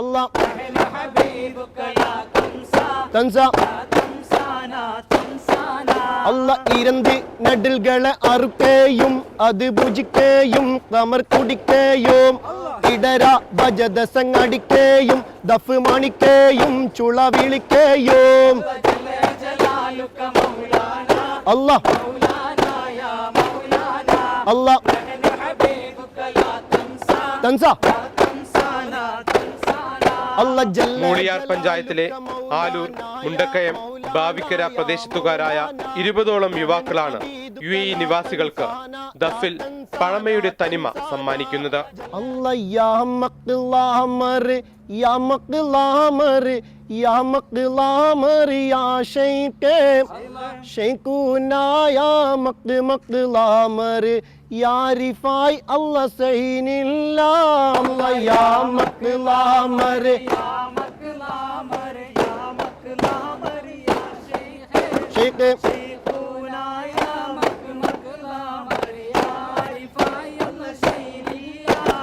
الله نحن حبيبك لا تنسى تنسى لا تنسانا تنسانا അല്ല ഇരന്ത് നടിൽകളെ അറുക്കേയും അത് ഭുജിക്കേയും കമർ കുടിക്കേയും ഇടര ഭജദസങ്ങടിക്കേയും ദഫ് മണിക്കേയും ചുള വിളിക്കേയും جل جلالك مولانا അല്ല مولانا يا مولانا അല്ല نحن حبيبك لا تنسى തൻസ മൂളിയാർ പഞ്ചായത്തിലെ ആലൂർ മുണ്ടക്കയം ബാവിക്കര പ്രദേശത്തുകാരായ ഇരുപതോളം യുവാക്കളാണ് യു എ ഇ നിവാസികൾക്ക് ദഫിൽ പഴമയുടെ തനിമ സമ്മാനിക്കുന്നത്. അല്ല യാ മക്ലാമർ യാ മക്ലാമർ യാ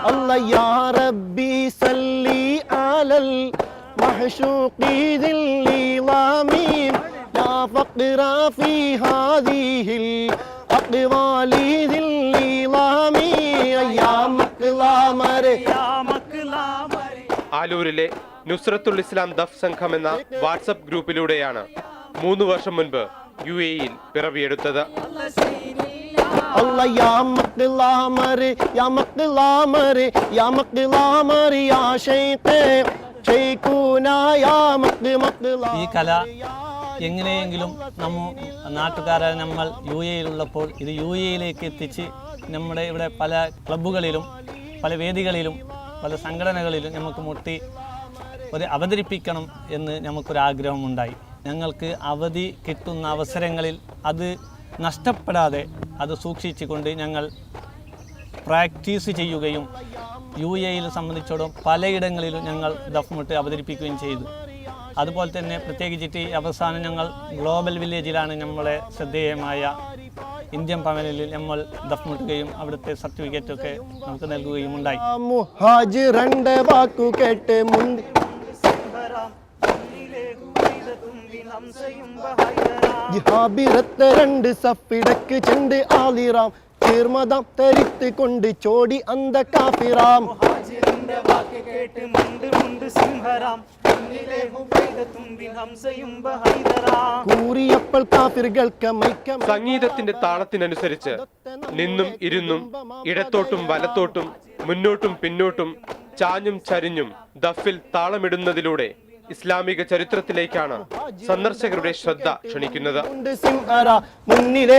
الله يا ربي صلي على المحشوق ذي العظام لا فقر في هذه الأقوال ذي العظام يا مقلامر يا مكلامر ആലൂരിലെ നുസ്രത്തുൽ ഇസ്ലാം ദഫ് സംഘം എന്ന വാട്സപ്പ് ഗ്രൂപ്പിലൂടെയാണ് മൂന്ന് വർഷം മുൻപ് യു എ ഇയിൽ പിറവിയെടുത്തത് അല്ല യാമത്തിലാമറി യാമത്തിലാമറി യാമത്തിലാമറി ആശയത്തെ ഈ കല എങ്ങനെയെങ്കിലും നമ്മ നാട്ടുകാരെ നമ്മൾ യു എയിലുള്ളപ്പോൾ ഇത് യു എയിലേക്ക് എത്തിച്ച് നമ്മുടെ ഇവിടെ പല ക്ലബ്ബുകളിലും പല വേദികളിലും പല സംഘടനകളിലും നമുക്ക് മുട്ടി ഒരു അവതരിപ്പിക്കണം എന്ന് നമുക്കൊരാഗ്രഹമുണ്ടായി. ഞങ്ങൾക്ക് അവധി കിട്ടുന്ന അവസരങ്ങളിൽ അത് നഷ്ടപ്പെടാതെ അത് സൂക്ഷിച്ചുകൊണ്ട് ഞങ്ങൾ പ്രാക്ടീസ് ചെയ്യുകയും യു എയിൽ സംബന്ധിച്ചോളം പലയിടങ്ങളിലും ഞങ്ങൾ ദഫ്മുട്ട് അവതരിപ്പിക്കുകയും ചെയ്തു. അതുപോലെ തന്നെ പ്രത്യേകിച്ചിട്ട് അവസാനം ഞങ്ങൾ ഗ്ലോബൽ വില്ലേജിലാണ് നമ്മളെ ശ്രദ്ധേയമായ ഇന്ത്യൻ പവനിൽ നമ്മൾ ദഫ്മുട്ടുകയും അവിടുത്തെ സർട്ടിഫിക്കറ്റൊക്കെ നമുക്ക് നൽകുകയും ഉണ്ടായി. ജിഹാബിറത്തെ രണ്ട് സഫിടക്ക് ചെണ്ട് ആലിറാം ചീർമതം തരിത്ത് കൊണ്ട് ചോടി അന്ത കാഫിറാം. വാക്ക് കേട്ട് മുണ്ട് മുണ്ട് സിംഹറാം. കണ്ണിലെ കുവൈതത്തുമ്പിൽ ഹംസയും ബഹൈദറാം കൂറിയപ്പോൾ കാഫിറുകൾക്ക് സംഗീതത്തിന്റെ താളത്തിനനുസരിച്ച് നിന്നും ഇരുന്നും ഇടത്തോട്ടും വലത്തോട്ടും മുന്നോട്ടും പിന്നോട്ടും ചാഞ്ഞും ചരിഞ്ഞും ദഫിൽ താളമിടുന്നതിലൂടെ ഇസ്ലാമിക ചരിത്രത്തിലേക്കാണ് സന്ദർശകരുടെ ശ്രദ്ധ ക്ഷണിക്കുന്നത്. മുന്നിലെ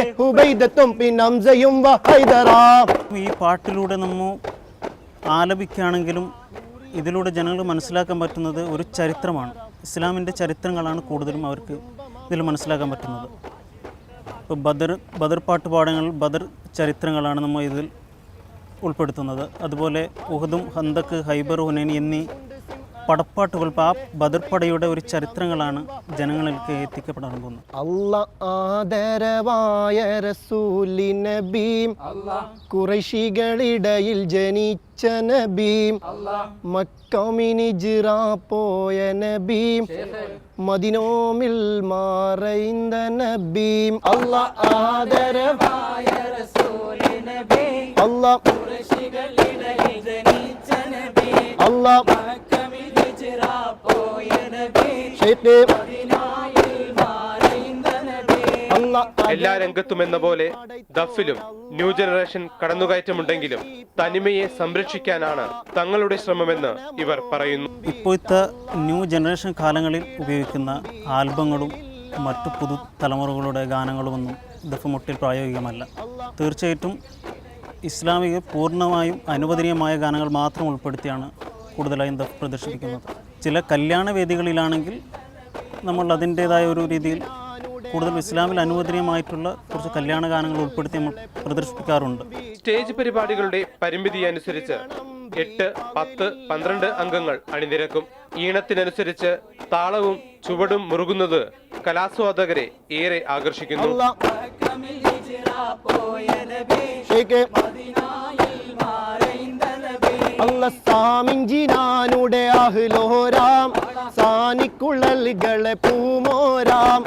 ഈ പാട്ടിലൂടെ നമ്മൾ ആലപിക്കുകയാണെങ്കിലും ഇതിലൂടെ ജനങ്ങൾ മനസ്സിലാക്കാൻ പറ്റുന്നത് ഒരു ചരിത്രമാണ്. ഇസ്ലാമിന്റെ ചരിത്രങ്ങളാണ് കൂടുതലും അവർക്ക് ഇതിൽ മനസ്സിലാക്കാൻ പറ്റുന്നത്. ഇപ്പോൾ ബദർ ബദർ പാട്ട് പാടങ്ങൾ ബദർ ചരിത്രങ്ങളാണ് നമ്മൾ ഇതിൽ ഉൾപ്പെടുത്തുന്നത്. അതുപോലെ ഉഹദും ഹന്തക്ക് ഹൈബർ ഹുനൈൻ എന്നീ പടപ്പാട്ടുകൾ ആ ബദർപ്പടയുടെ ഒരു ചരിത്രങ്ങളാണ് ജനങ്ങളിലേക്ക് എത്തിക്കപ്പെടാൻ പോകുന്നത്. അല്ല ആദരവായ റസൂലി നബീം കുറശികളിടയിൽ ജനിച്ച നബീം മക്കമിനിജിറ പോയ നബീം മദിനോമിൽ മാറൈന്ത നബീം. അല്ല ആദരവായ റസൂലി നബി അല്ല കുറശികളിടയിൽ ജനിച്ച നബി അല്ല മാറിയുന്ന എല്ലാ രംഗത്തും എന്ന പോലെ ദഫിലും ന്യൂ ജനറേഷൻ കടന്നുകയറ്റമുണ്ടെങ്കിലും തനിമയെ സംരക്ഷിക്കാനാണ് തങ്ങളുടെ ശ്രമമെന്ന് ഇവർ പറയുന്നു. ഇപ്പോഴത്തെ ന്യൂ ജനറേഷൻ കാലങ്ങളിൽ ഉപയോഗിക്കുന്ന ആൽബങ്ങളും മറ്റു പുതു തലമുറകളുടെ ഗാനങ്ങളുമൊന്നും ദഫമുട്ടിൽ പ്രായോഗികമല്ല. തീർച്ചയായിട്ടും ഇസ്ലാമിക പൂർണമായും അനുവദനീയമായ ഗാനങ്ങൾ മാത്രം ഉൾപ്പെടുത്തിയാണ് കൂടുതലായും ദഫ് പ്രദർശിപ്പിക്കുന്നത്. ചില കല്യാണ വേദികളിലാണെങ്കിൽ നമ്മൾ അതിന്റേതായ ഒരു രീതിയിൽ കൂടുതൽ ഇസ്ലാമിൽ അനുവദനീയമായിട്ടുള്ള കുറച്ച് കല്യാണ ഗാനങ്ങൾ ഉൾപ്പെടുത്തി നമ്മൾ പ്രദർശിപ്പിക്കാറുണ്ട്. സ്റ്റേജ് പരിപാടികളുടെ പരിമിതി അനുസരിച്ച് എട്ട് പത്ത് പന്ത്രണ്ട് അംഗങ്ങൾ അണിനിരക്കും. ഈണത്തിനനുസരിച്ച് താളവും ചുവടും മുറുകുന്നത് കലാസ്വാദകരെ ഏറെ ആകർഷിക്കുന്നു. അല്ലസാമിഞ്ചിനാനുടെ അഹ്ലോരാം. സാനിക്കുഴലുകളെ പൂമോരാം.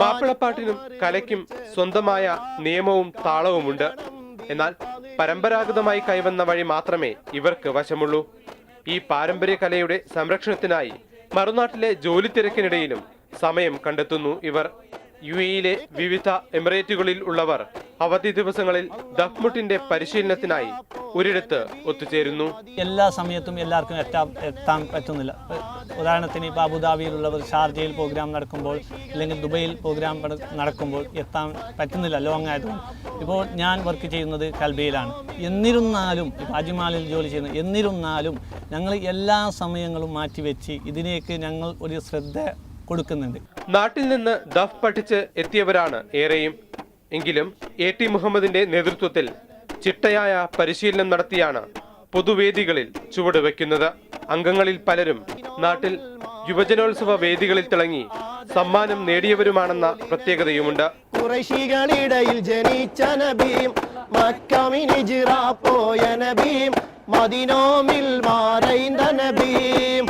മാപ്പിളപ്പാട്ടിനും കലയ്ക്കും സ്വന്തമായ നിയമവും താളവുമുണ്ട്. എന്നാൽ പരമ്പരാഗതമായി കൈവന്ന വഴി മാത്രമേ ഇവർക്ക് വശമുള്ളൂ. ഈ പാരമ്പര്യ കലയുടെ സംരക്ഷണത്തിനായി മറുനാട്ടിലെ ജോലി തിരക്കിനിടയിലും സമയം കണ്ടെത്തുന്നു ഇവർ. യു എയിലെ വിവിധ എമിറേറ്റുകളിൽ ഉള്ളവർ അവധി ദിവസങ്ങളിൽ ദഫ്മുട്ടിന്റെ പരിശീലനത്തിനായി ഒരിടത്ത് ഒത്തുചേരുന്നു. എല്ലാ സമയത്തും എല്ലാവർക്കും എത്താൻ എത്താൻ പറ്റുന്നില്ല. ഉദാഹരണത്തിന് ഇപ്പോൾ അബുദാബിയിലുള്ളവർ ഷാർജയിൽ പ്രോഗ്രാം നടക്കുമ്പോൾ അല്ലെങ്കിൽ ദുബൈയിൽ പ്രോഗ്രാം നടക്കുമ്പോൾ എത്താൻ പറ്റുന്നില്ല ലോങ് ആയതുകൊണ്ട്. ഇപ്പോൾ ഞാൻ വർക്ക് ചെയ്യുന്നത് കൽബയിലാണ്. എന്നിരുന്നാലും ഇപ്പോൾ അജിമാലിൽ ജോലി ചെയ്യുന്നത് എന്നിരുന്നാലും ഞങ്ങൾ എല്ലാ സമയങ്ങളും മാറ്റിവെച്ച് ഇതിനേക്ക് ഞങ്ങൾ ഒരു ശ്രദ്ധ കൊടുക്കുന്നുണ്ട്. നാട്ടിൽ നിന്ന് ദഫ് പഠിച്ച് എത്തിയവരാണ് ഏറെയും. എങ്കിലും എ ടി മുഹമ്മദിന്റെ നേതൃത്വത്തിൽ ചിട്ടയായ പരിശീലനം നടത്തിയാണ് പൊതുവേദികളിൽ ചുവടുവെക്കുന്നത് അംഗങ്ങളിൽ പലരും നാട്ടിൽ യുവജനോത്സവ വേദികളിൽ തിളങ്ങി സമ്മാനം നേടിയവരുമാണെന്ന പ്രത്യേകതയുമുണ്ട്. ജനിച്ച നബീം മക്കമിനിജിറ പോയ നബീം മദിനോമിൽ മാറൈന്ദ നബീം